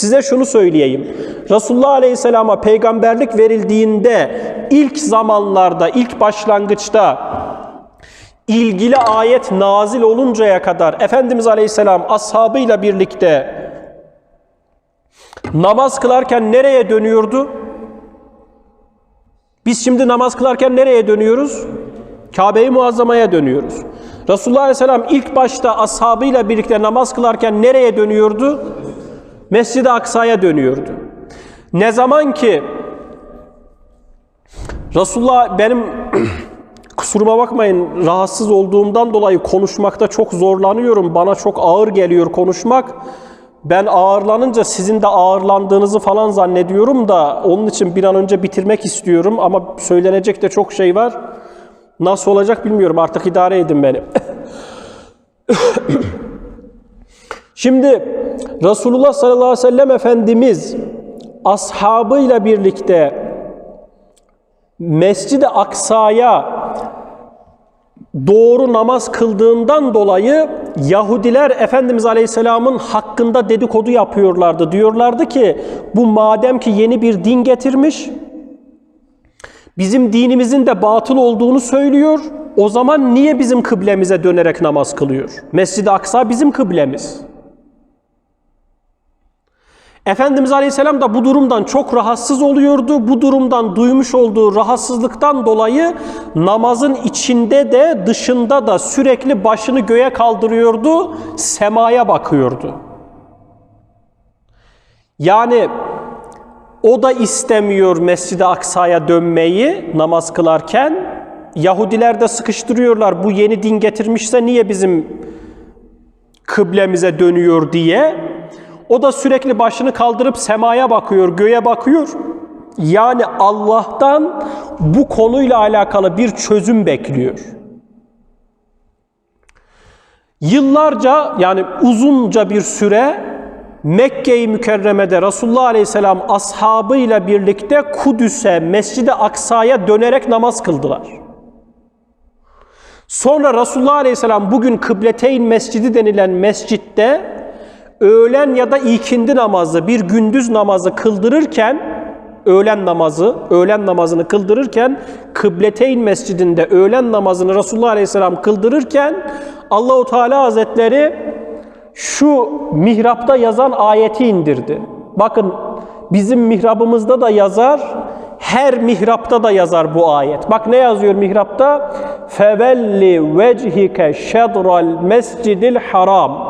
Size şunu söyleyeyim. Resulullah Aleyhisselam'a peygamberlik verildiğinde ilk zamanlarda, ilk başlangıçta ilgili ayet nazil oluncaya kadar Efendimiz Aleyhisselam ashabıyla birlikte namaz kılarken nereye dönüyordu? Biz şimdi namaz kılarken nereye dönüyoruz? Kabe-i Muazzama'ya dönüyoruz. Resulullah Aleyhisselam ilk başta ashabıyla birlikte namaz kılarken nereye dönüyordu? Mescid-i Aksa'ya dönüyordu. Ne zaman ki Resulullah benim kusuruma bakmayın rahatsız olduğumdan dolayı konuşmakta çok zorlanıyorum. Bana çok ağır geliyor konuşmak. Ben ağırlanınca sizin de ağırlandığınızı falan zannediyorum da onun için bir an önce bitirmek istiyorum ama söylenecek de çok şey var. Nasıl olacak bilmiyorum artık idare edin beni. Şimdi Resulullah sallallahu aleyhi ve sellem Efendimiz ashabıyla birlikte Mescid-i Aksa'ya doğru namaz kıldığından dolayı Yahudiler Efendimiz Aleyhisselam'ın hakkında dedikodu yapıyorlardı. Diyorlardı ki bu madem ki yeni bir din getirmiş, bizim dinimizin de batıl olduğunu söylüyor. O zaman niye bizim kıblemize dönerek namaz kılıyor? Mescid-i Aksa bizim kıblemiz. Efendimiz Aleyhisselam da bu durumdan çok rahatsız oluyordu. Bu durumdan duymuş olduğu rahatsızlıktan dolayı namazın içinde de dışında da sürekli başını göğe kaldırıyordu, semaya bakıyordu. Yani o da istemiyor Mescid-i Aksa'ya dönmeyi namaz kılarken. Yahudiler de sıkıştırıyorlar. Bu yeni din getirmişse niye bizim kıblemize dönüyor diye. O da sürekli başını kaldırıp semaya bakıyor, göğe bakıyor. Yani Allah'tan bu konuyla alakalı bir çözüm bekliyor. Yıllarca yani uzunca bir süre Mekke-i Mükerreme'de Resulullah Aleyhisselam ashabıyla birlikte Kudüs'e, Mescid-i Aksa'ya dönerek namaz kıldılar. Sonra Resulullah Aleyhisselam bugün Kıbleteyn Mescidi denilen mescitte öğlen ya da ikindi namazı, bir gündüz namazı kıldırırken öğlen namazı, öğlen namazını kıldırırken Kıbleteyn Mescidinde öğlen namazını Resulullah Aleyhisselam kıldırırken Allahu Teala Hazretleri şu mihrapta yazan ayeti indirdi. Bakın bizim mihrabımızda da yazar, her mihrapta da yazar bu ayet. Bak ne yazıyor mihrapta? Fevelli vechike şedral mescidil haram.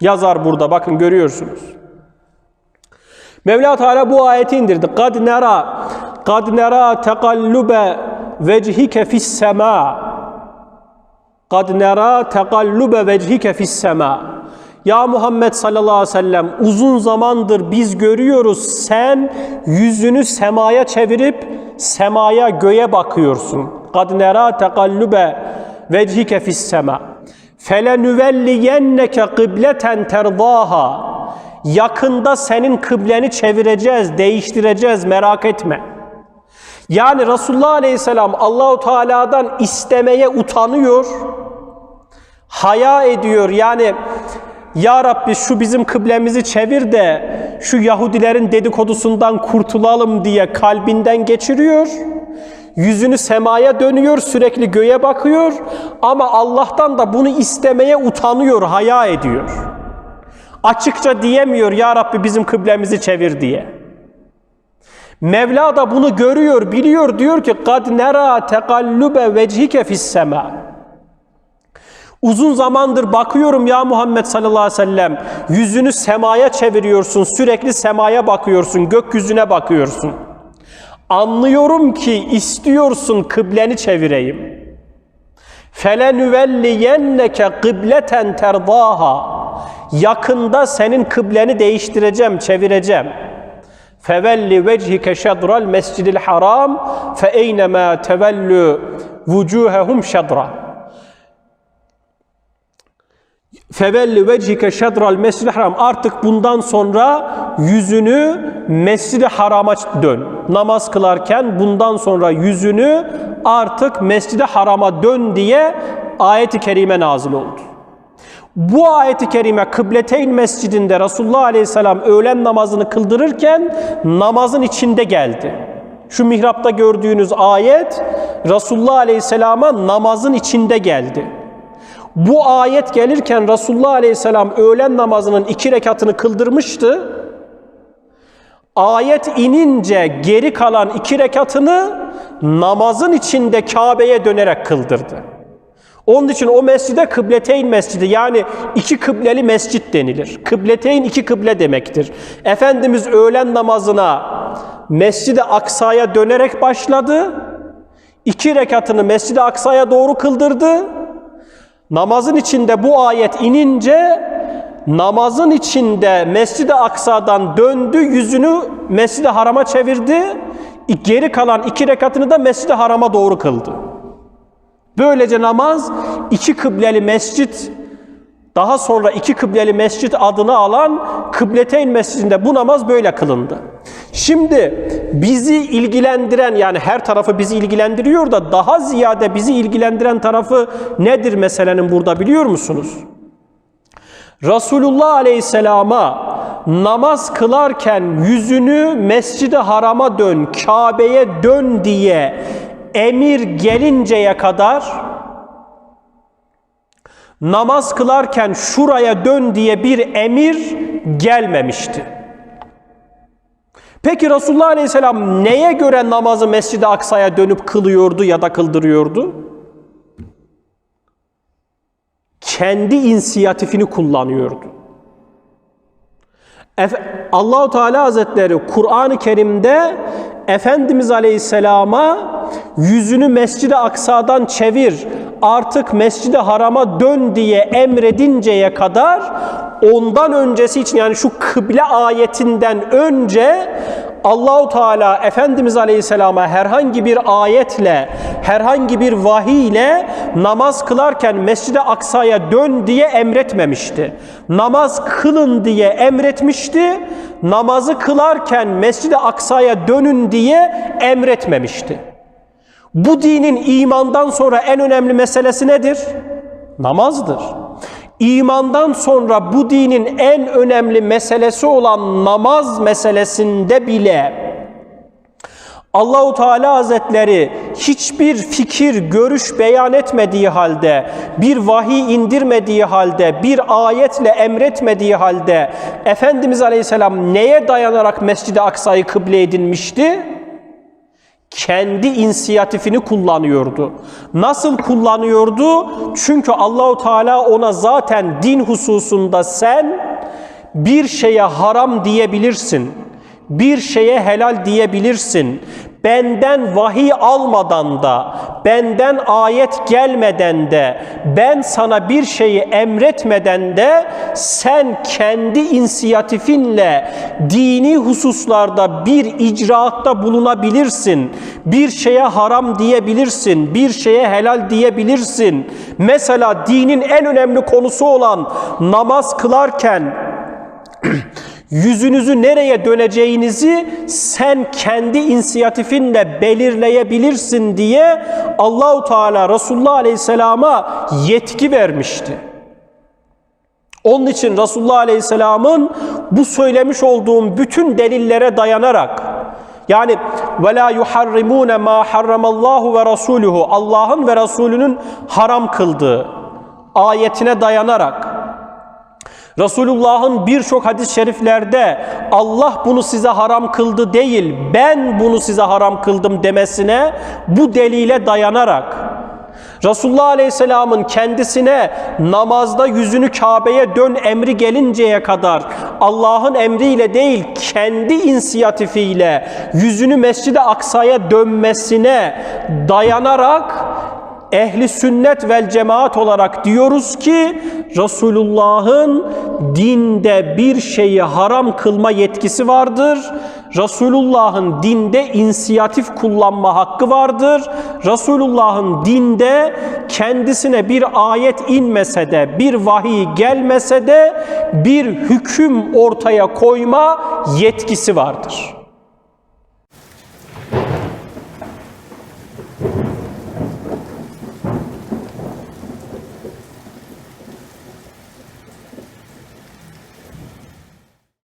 Yazar burada bakın görüyorsunuz. Mevla Teala bu ayeti indirdi. Kad nera kad nera tekallube vechike fis sema. Kad nera tekallube vechike fis sema. Ya Muhammed sallallahu aleyhi ve sellem uzun zamandır biz görüyoruz sen yüzünü semaya çevirip semaya göğe bakıyorsun. Kad nera tekallube vechike fis sema felenüvelliyenneke kıbleten terdaha yakında senin kıbleni çevireceğiz, değiştireceğiz merak etme. Yani Resulullah Aleyhisselam Allahu Teala'dan istemeye utanıyor. Haya ediyor. Yani ya Rabbi şu bizim kıblemizi çevir de şu Yahudilerin dedikodusundan kurtulalım diye kalbinden geçiriyor. Yüzünü semaya dönüyor, sürekli göğe bakıyor ama Allah'tan da bunu istemeye utanıyor, haya ediyor. Açıkça diyemiyor ya Rabbi bizim kıblemizi çevir diye. Mevla da bunu görüyor, biliyor diyor ki kad nera tekallube vechike fis sema. Uzun zamandır bakıyorum ya Muhammed sallallahu aleyhi ve sellem yüzünü semaya çeviriyorsun, sürekli semaya bakıyorsun, gökyüzüne bakıyorsun. Anlıyorum ki istiyorsun kıbleni çevireyim. Felenüvelliyenneke kıbleten terdaha. Yakında senin kıbleni değiştireceğim, çevireceğim. Fevelli vechike şedral mescidil haram fe eynema tevellü vucuhehum şedra. Fevelli vechike şedral mescid haram. Artık bundan sonra yüzünü mescid-i harama dön. Namaz kılarken bundan sonra yüzünü artık mescid-i harama dön diye ayet-i kerime nazil oldu. Bu ayeti kerime Kıbleteyn Mescidinde Resulullah Aleyhisselam öğlen namazını kıldırırken namazın içinde geldi. Şu mihrapta gördüğünüz ayet Resulullah Aleyhisselam'a namazın içinde geldi. Bu ayet gelirken Resulullah Aleyhisselam öğlen namazının iki rekatını kıldırmıştı. Ayet inince geri kalan iki rekatını namazın içinde Kabe'ye dönerek kıldırdı. Onun için o mescide kıbleteyn mescidi yani iki kıbleli mescit denilir. Kıbleteyn iki kıble demektir. Efendimiz öğlen namazına Mescid-i Aksa'ya dönerek başladı. İki rekatını Mescid-i Aksa'ya doğru kıldırdı. Namazın içinde bu ayet inince namazın içinde Mescid-i Aksa'dan döndü, yüzünü Mescid-i Haram'a çevirdi. Geri kalan iki rekatını da Mescid-i Haram'a doğru kıldı. Böylece namaz iki kıbleli mescit daha sonra iki kıbleli mescit adını alan Kıbleteyn Mescidinde bu namaz böyle kılındı. Şimdi bizi ilgilendiren yani her tarafı bizi ilgilendiriyor da daha ziyade bizi ilgilendiren tarafı nedir meselenin burada biliyor musunuz? Resulullah Aleyhisselam'a namaz kılarken yüzünü Mescid-i Haram'a dön, Kabe'ye dön diye emir gelinceye kadar namaz kılarken şuraya dön diye bir emir gelmemişti. Peki Resulullah Aleyhisselam neye göre namazı Mescid-i Aksa'ya dönüp kılıyordu ya da kıldırıyordu? Kendi inisiyatifini kullanıyordu. Allahu Teala Hazretleri Kur'an-ı Kerim'de Efendimiz Aleyhisselam'a yüzünü Mescid-i Aksa'dan çevir, artık Mescid-i Haram'a dön diye emredinceye kadar ondan öncesi için yani şu kıble ayetinden önce Allahu Teala Efendimiz Aleyhisselam'a herhangi bir ayetle, herhangi bir vahiy ile namaz kılarken Mescid-i Aksa'ya dön diye emretmemişti. Namaz kılın diye emretmişti. Namazı kılarken Mescid-i Aksa'ya dönün diye emretmemişti. Bu dinin imandan sonra en önemli meselesi nedir? Namazdır. İmandan sonra bu dinin en önemli meselesi olan namaz meselesinde bile Allahu Teala Hazretleri hiçbir fikir, görüş beyan etmediği halde, bir vahiy indirmediği halde, bir ayetle emretmediği halde Efendimiz Aleyhisselam neye dayanarak Mescid-i Aksa'yı kıble edinmişti? Kendi inisiyatifini kullanıyordu. Nasıl kullanıyordu? Çünkü Allahu Teala ona zaten din hususunda sen bir şeye haram diyebilirsin. Bir şeye helal diyebilirsin. Benden vahiy almadan da, benden ayet gelmeden de, ben sana bir şeyi emretmeden de sen kendi inisiyatifinle dini hususlarda bir icraatta bulunabilirsin. Bir şeye haram diyebilirsin, bir şeye helal diyebilirsin. Mesela dinin en önemli konusu olan namaz kılarken yüzünüzü nereye döneceğinizi sen kendi inisiyatifinle belirleyebilirsin diye Allahu Teala Resulullah Aleyhisselam'a yetki vermişti. Onun için Resulullah Aleyhisselam'ın bu söylemiş olduğum bütün delillere dayanarak yani ve la yuharrimune ma harramallahu ve rasuluhu Allah'ın ve Resulünün haram kıldığı ayetine dayanarak Resulullah'ın birçok hadis-i şeriflerde Allah bunu size haram kıldı değil, ben bunu size haram kıldım demesine bu delile dayanarak Resulullah Aleyhisselam'ın kendisine namazda yüzünü Kabe'ye dön emri gelinceye kadar Allah'ın emriyle değil kendi inisiyatifiyle yüzünü Mescid-i Aksa'ya dönmesine dayanarak ehli sünnet vel cemaat olarak diyoruz ki Resulullah'ın dinde bir şeyi haram kılma yetkisi vardır. Resulullah'ın dinde inisiyatif kullanma hakkı vardır. Resulullah'ın dinde kendisine bir ayet inmese de, bir vahiy gelmese de bir hüküm ortaya koyma yetkisi vardır.